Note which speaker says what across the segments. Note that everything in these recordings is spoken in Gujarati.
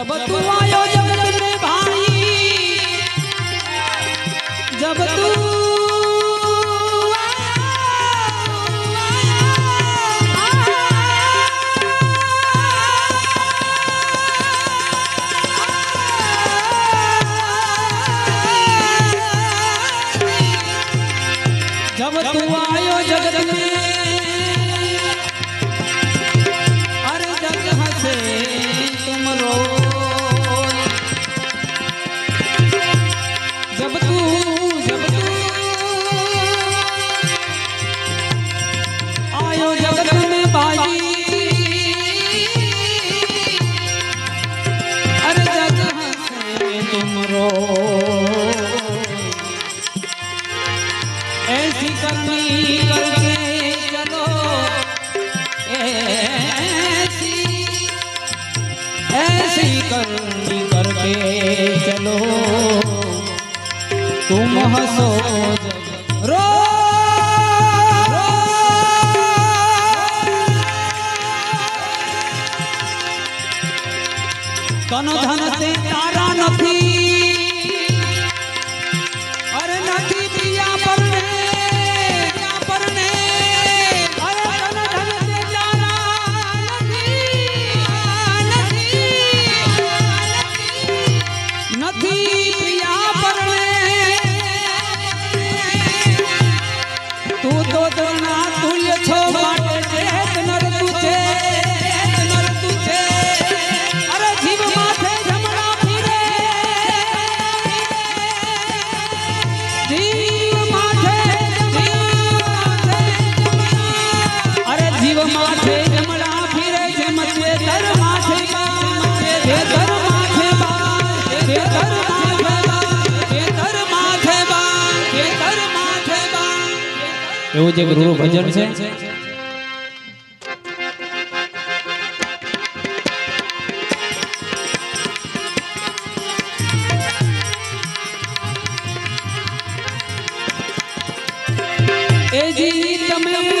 Speaker 1: जब तू आयो जगत में भाई जब तू जब तू आयो जगत में ধন ধন એવું જે ગુરુ ભજન છે. એ જી તમે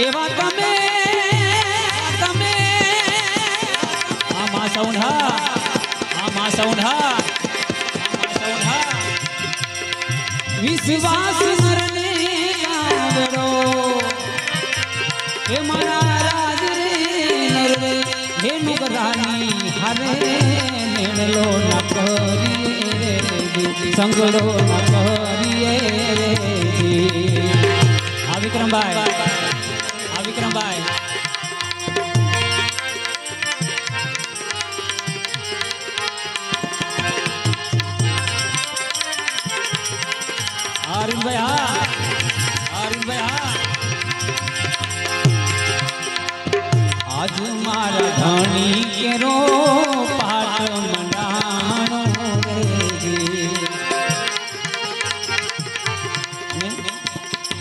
Speaker 1: એવા તમે તમે આમાં સૌંઢા આમાં સૌંઢા આમાં સૌંઢા વિશ્વાસ નરને આવડો હે મારા રાજ રે નર રે હે નુગરાની હારે નેણલો ન કરીએ રે સંગડો ન કરીએ રે આ વિક્રમભાઈ વિક્રમભાઈ આરિનભાઈ હા આરિનભાઈ હા આજ મારા ધણી કેરો પાટ મંડાણો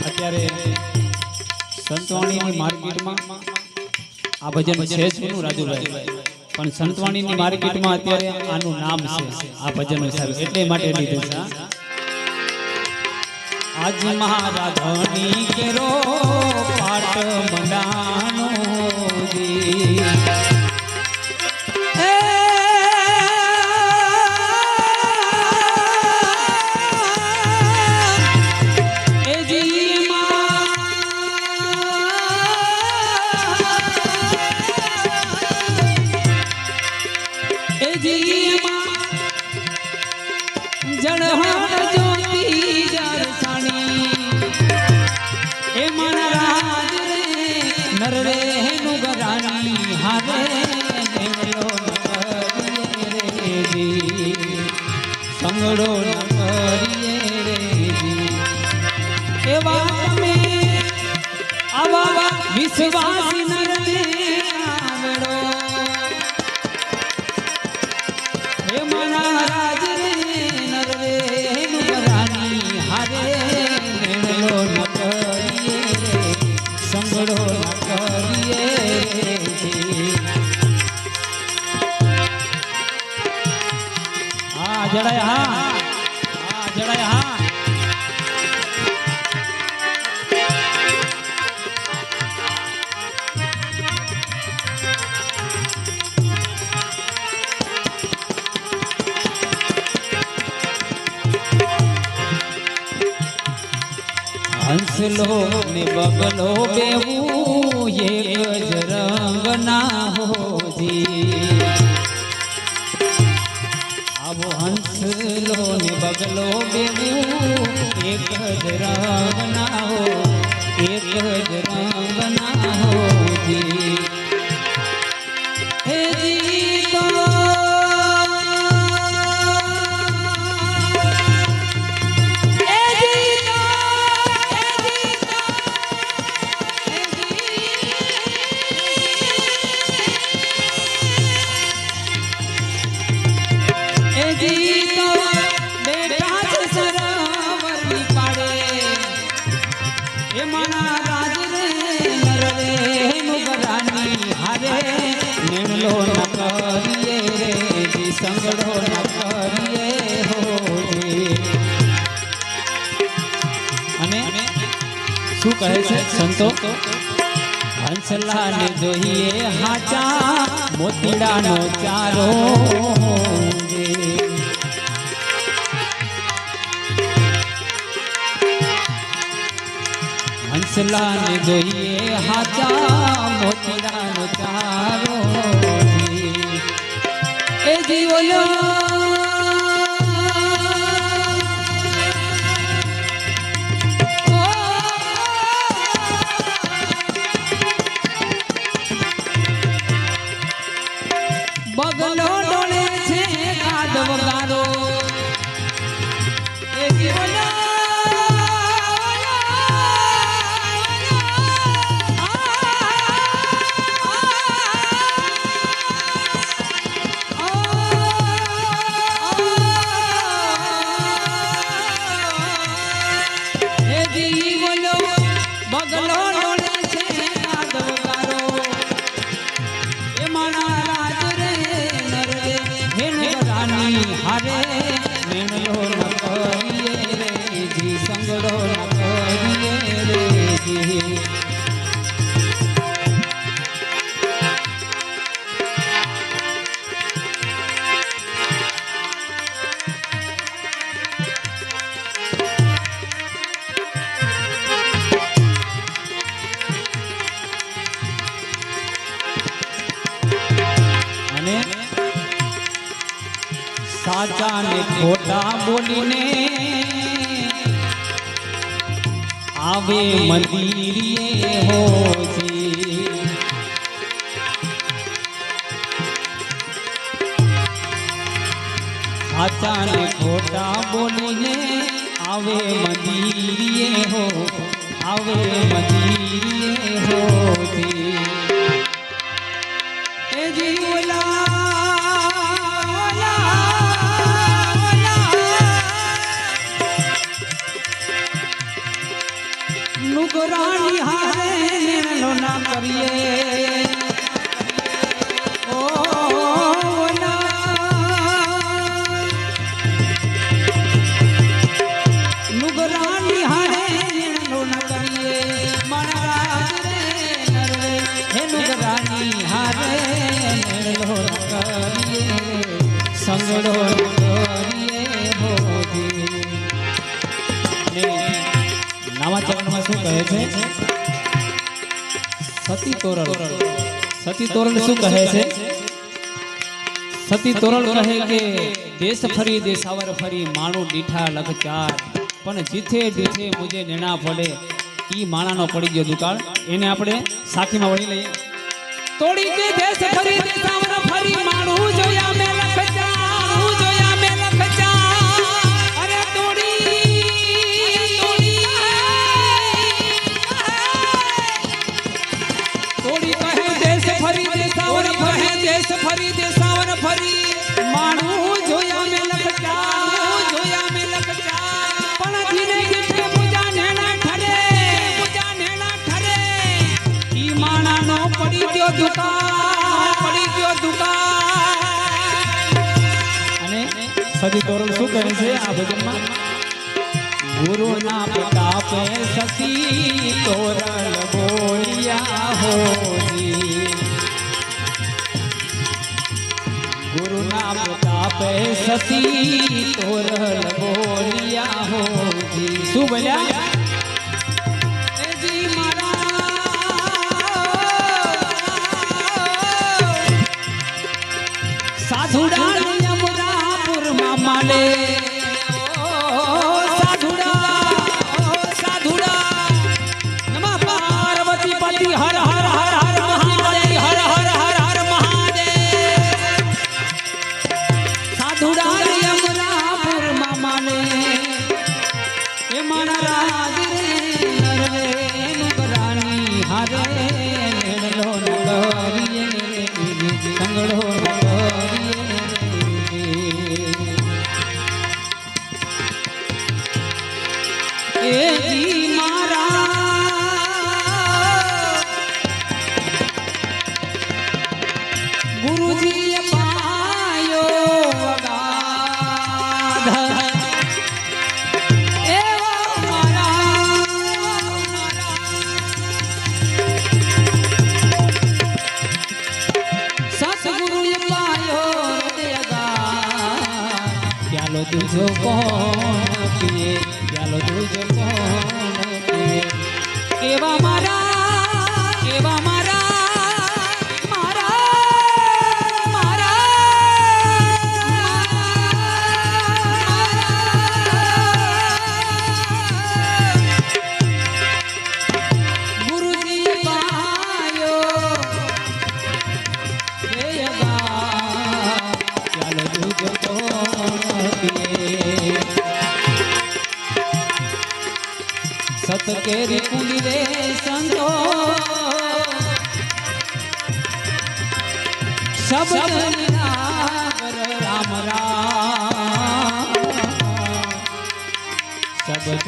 Speaker 1: અત્યારે સંતવાણીની માર્કેટમાં આ માર્કેટમાં અત્યારે આનું નામ છે, આ ભજન સારું એટલે માટે લીધું છે. આજ મારા ધણી પાટ મનાનો જી નુગરાની હારે નેણ નેણલો ન રે સંગડો ન રે એવા તમે હંસલો ને બગલો બેવું, એક જ રંગ ના હોજી આવો હંસલો ને બગલો બેવું, એક જ રંગ ના હો એક જ રંગ શું કહે છે સંતો હંસલાને જોઈએ હાચા, મોતીડાનો ચારો. હંસલાને જોઈએ હાચા, મોતીડાનો ચારો એ જીવનો આવે મંદિરે હોજી. સાચા ને ખોટા બોલીને આવે મંદિરે હો આવે મંદિરે હોજી નુગરાણી હારે નેણલો ના કરીએ. કહે છે? સતી તોરણ. સતી તોરણ શું કહે છે? સતી તોરણ કહે કે દેશ ફરી દેશાવર ફરી માણું દીઠા લખચાર. પણ જીથે દીથે મુજે નેણા પડે ઈ માણાનો પડી ગયો દુકાળ. એને આપણે સાખીમાં વળી લઈએ. તોડી કે દેશ ફરી દેશાવર ફરી માણું
Speaker 2: સદી ગૌરવ શું કહે છે આ ભજનમાં.
Speaker 1: ગુરુ ના પ્રતાપે સતી તોરણ બોલ્યા હોજી. ગુરુ ના પ્રતાપે સતી તોરણ બોલ્યા હોજી.
Speaker 2: શું બોલ્યા?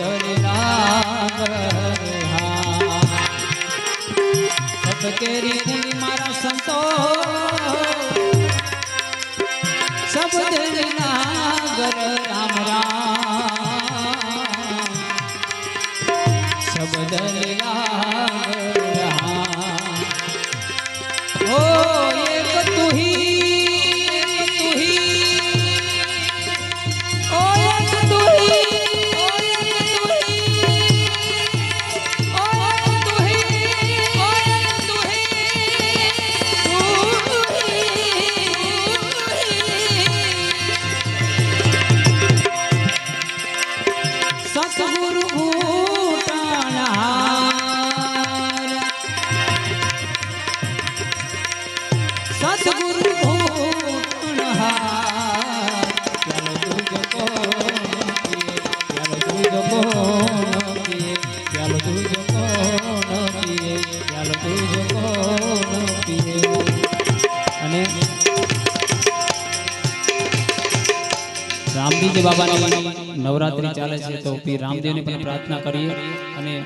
Speaker 1: કરી લાગ કેરી મારા સંતો સબ નાગર નવરાત્રી ચાલે છે તો રામદેવની પણ પ્રાર્થના કરીએ. અને